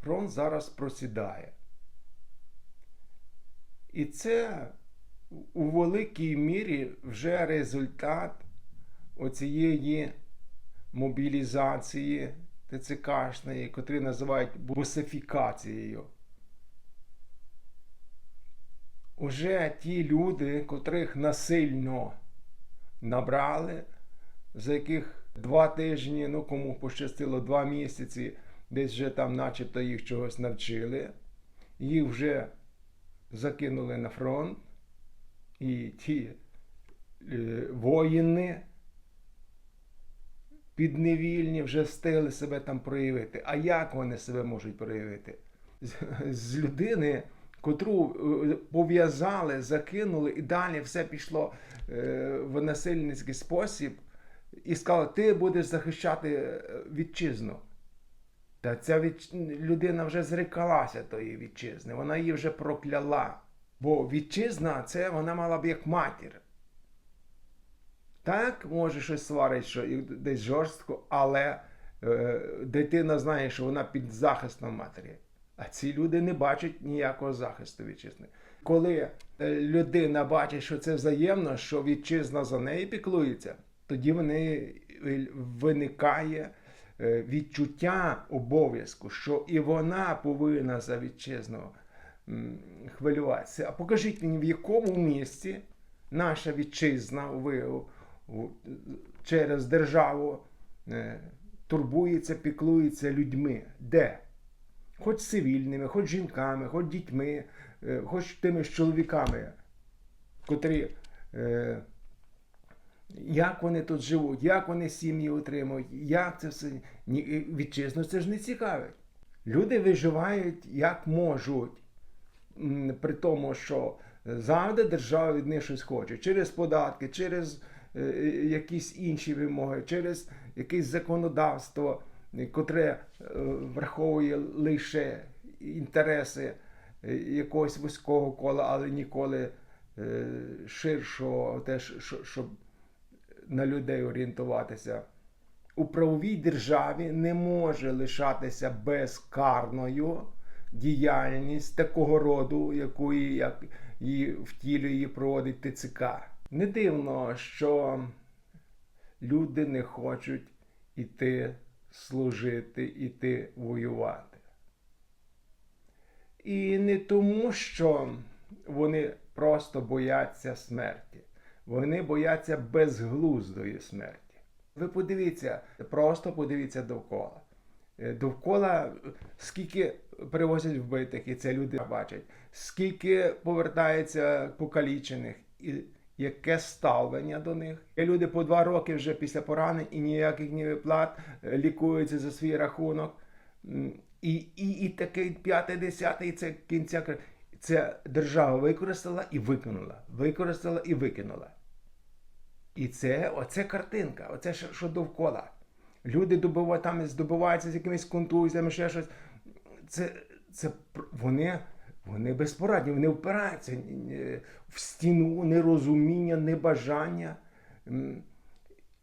фронт зараз просідає. І це у великій мірі вже результат оцієї мобілізації ТЦКшної, котрі називають бусифікацією. Уже ті люди, котрих насильно набрали, за яких два тижні, ну кому пощастило два місяці, десь вже там, начебто, їх чогось навчили, їх вже закинули на фронт, і ті е, воїни підневільні вже встигли себе там проявити. А як вони себе можуть проявити? З, з людини, котру е, пов'язали, закинули, і далі все пішло е, в насильницький спосіб, і сказали, ти будеш захищати е, вітчизну. Та ця від... людина вже зрекалася тої вітчизни, вона її вже прокляла. Бо вітчизна це вона мала б як матір. Так, може щось сварить, що десь жорстко, але е, дитина знає, що вона під захистом матері. А ці люди не бачать ніякого захисту вітчизни. Коли е, людина бачить, що це взаємно, що вітчизна за неї піклується, тоді в неї виникає відчуття обов'язку, що і вона повинна за вітчизну хвилюватися. А покажіть мені, в якому місці наша вітчизна ви, через державу е, турбується, піклується людьми. Де? Хоч цивільними, хоч жінками, хоч дітьми, е, хоч тими ж чоловіками, котрі. Е, як вони тут живуть, як вони сім'ї утримують, як це все вітчизну це ж не цікавить. Люди виживають як можуть, при тому, що завжди держава від них щось хоче через податки, через е, якісь інші вимоги, через якесь законодавство, е, котре е, враховує лише інтереси е, якогось вузького кола, але ніколи е, ширшого, що- щоб на людей орієнтуватися. У правовій державі не може лишатися безкарною діяльність такого роду, якої як її втілює і проводить ТЦК. Не дивно, що люди не хочуть іти служити, іти воювати. І не тому, що вони просто бояться смерті. Вони бояться безглуздої смерті. Ви подивіться, просто подивіться довкола. Е, Довкола скільки привозять вбитих, і це люди бачать, скільки повертається покалічених, і яке ставлення до них. Є люди по два роки вже після поранень і ніяких ні виплат е, лікуються за свій рахунок. І, і, і такий п'ятий, десятий це кінця. Це держава використала і викинула. Використала і викинула. І це оце картинка, оце що, довкола. Люди добувають там здобуваються з якимись контузіями, ще щось. Це, це вони, вони безпорадні, вони впираються в стіну нерозуміння, небажання.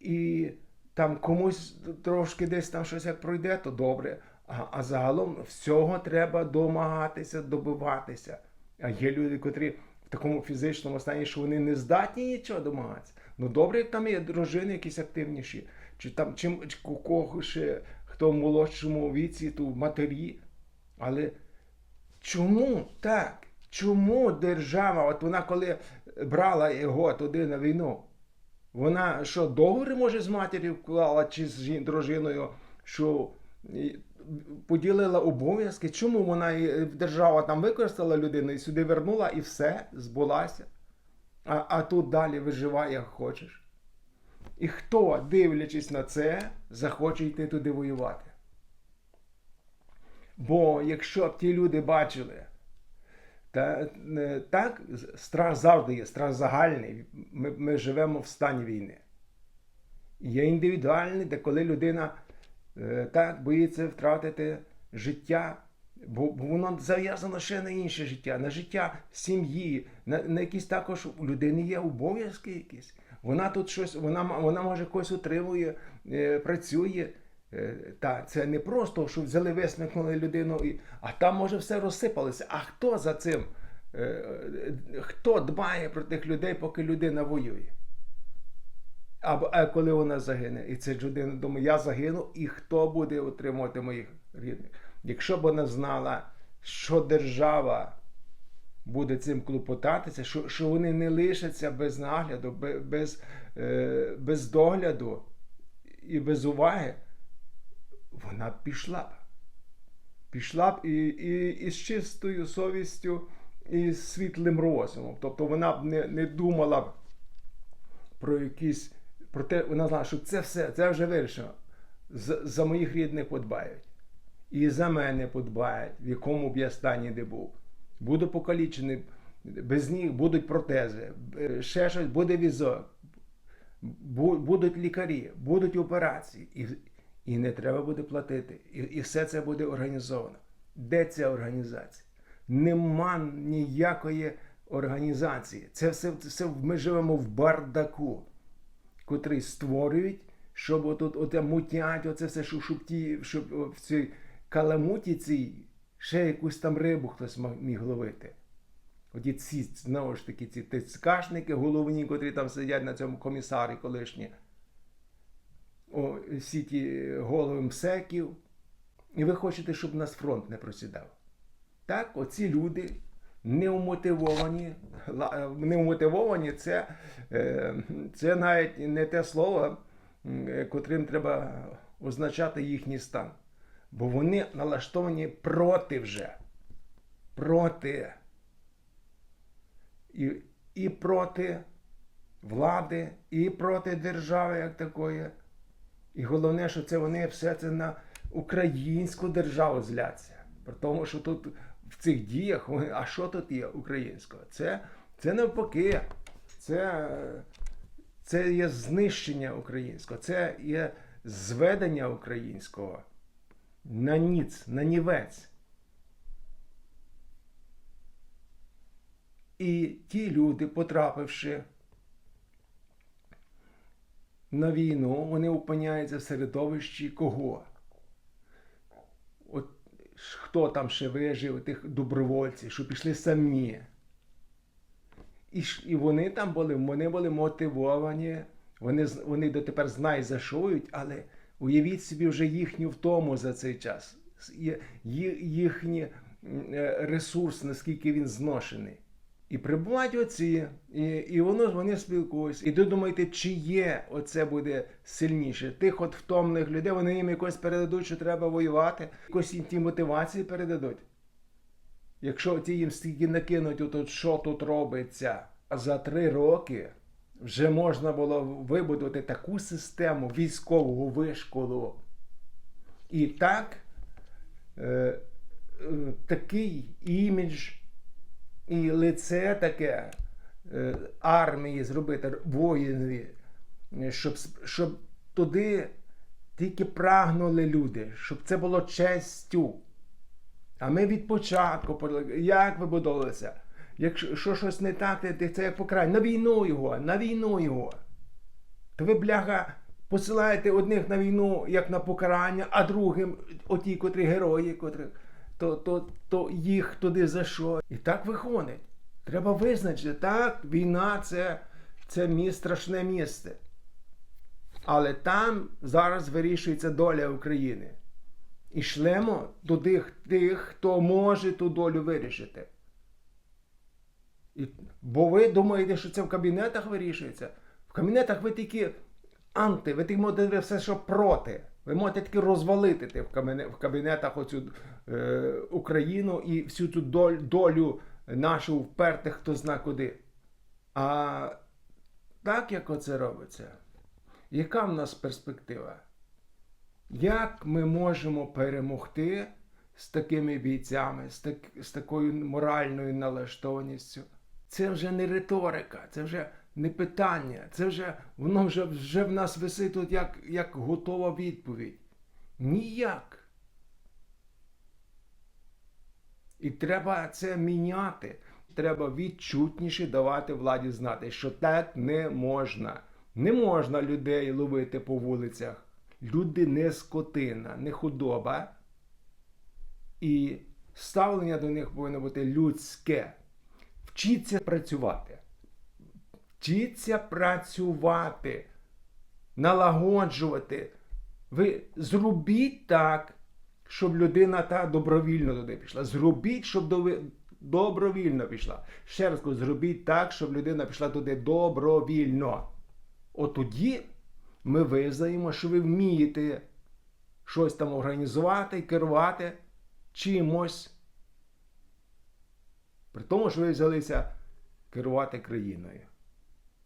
І там комусь трошки десь там щось як пройде, то добре. А, а загалом всього треба домагатися, добиватися. А є люди, котрі в такому фізичному стані, що вони не здатні нічого домагатися. Ну добре, там є дружини якісь активніші, чи там чим кого ще хто в молодшому віці, то матері. Але чому так? Чому держава, от вона коли брала його туди на війну, вона що, договори, може, з матір'ю вклала чи з дружиною, що поділила обов'язки? Чому вона і- держава там використала людину і сюди вернула, і все, збулася? А, а тут далі виживай, як хочеш. І хто, дивлячись на це, захоче йти туди воювати? Бо якщо б ті люди бачили, та, е, так, страх завжди є, страх загальний. Ми, ми живемо в стані війни. Є індивідуальний, де коли людина е, так боїться втратити життя, бо, бо воно зав'язано ще на інше життя, на життя сім'ї, на, на якісь також у людини є обов'язки якісь. Вона тут щось, вона, вона може когось утримує, е, працює. Е, Та це не просто, що взяли, висмикнули людину, і, а там може все розсипалося. А хто за цим? Хто дбає про тих людей, поки людина воює? А коли вона загине, і ця людина думає, я загину, і хто буде утримувати моїх рідних? Якщо б вона знала, що держава буде цим клопотатися, що, що вони не лишаться без нагляду, без, е, без догляду і без уваги, вона б пішла б. Пішла б і, і, і з чистою совістю, і світлим розумом. Тобто вона б не, не думала б про якісь. Про те, вона знала, що це все, це вже вирішено. За, за моїх рідних подбають. І за мене подбають, в якому б я стані де був. Буду покалічений, без них будуть протези, е, ще щось, буде візок, будуть лікарі, будуть операції. І, і не треба буде платити. І, і все це буде організовано. Де ця організація? Нема ніякої організації. Це все, все ми живемо в бардаку котрий створюють, щоб отут оте мутять, оце все, щоб, щоб, в цій каламуті цій ще якусь там рибу хтось міг ловити. Оті ці, знову ж таки, ці тискашники головні, котрі там сидять на цьому комісарі колишні. О, всі ті голови МСЕКів. І ви хочете, щоб нас фронт не просідав. Так, оці люди неумотивовані. Неумотивовані це, е, це навіть не те слово, е, котрим треба означати їхній стан. Бо вони налаштовані проти вже. Проти. І, і проти влади, і проти держави як такої. І головне, що це вони все це на українську державу зляться. При тому, що тут в цих діях, а що тут є українського? Це, це навпаки, це, це є знищення українського, це є зведення українського на ніц, на нівець. І ті люди, потрапивши на війну, вони опиняються в середовищі кого? Хто там ще вижив, тих добровольців, що пішли самі. І, і вони там були, вони були мотивовані, вони, вони дотепер знають, за що воюють, але уявіть собі вже їхню втому за цей час, їхній е, ресурс, наскільки він зношений. І прибувають оці, і, і воно вони спілкуються. І ви думаєте, чи оце буде сильніше? Тих от втомлених людей, вони їм якось передадуть, що треба воювати, якось їм ті мотивації передадуть. Якщо ті їм стільки накинуть, от, що тут робиться, а за три роки вже можна було вибудувати таку систему військового вишколу. І так, е, е, такий імідж і лице таке е, армії зробити воїнові, щоб, щоб туди тільки прагнули люди, щоб це було честю. А ми від початку, як вибудовувалися? Якщо щось не так, це як покрай. На війну його, на війну його. То ви, бляха, посилаєте одних на війну як на покарання, а другим, оті, котрі герої, котрі, то, то, то їх туди за що? І так виходить. Треба визначити, так, війна це, це міс, страшне місце. Але там зараз вирішується доля України. І шлемо до тих, хто може ту долю вирішити. І, бо ви думаєте, що це в кабінетах вирішується? В кабінетах ви тільки анти, ви тільки можете все, що проти. Ви можете тільки розвалити в, кабінетах оцю Україну і всю ту долю нашу впертих, хто зна куди. А так як оце робиться, яка в нас перспектива? Як ми можемо перемогти з такими бійцями, з, так, з такою моральною налаштованістю? Це вже не риторика, це вже не питання, це вже воно вже, вже в нас висить тут як, як готова відповідь. Ніяк. І треба це міняти. Треба відчутніше давати владі знати, що так не можна. Не можна людей ловити по вулицях. люди не скотина, не худоба. І ставлення до них повинно бути людське. Вчіться працювати. Вчіться працювати, налагоджувати. Ви зробіть так, щоб людина та добровільно туди пішла. Зробіть, щоб дови- добровільно пішла. Ще раз кажу, зробіть так, щоб людина пішла туди добровільно. От тоді ми визнаємо, що ви вмієте щось там організувати, керувати чимось. При тому, що ви взялися керувати країною.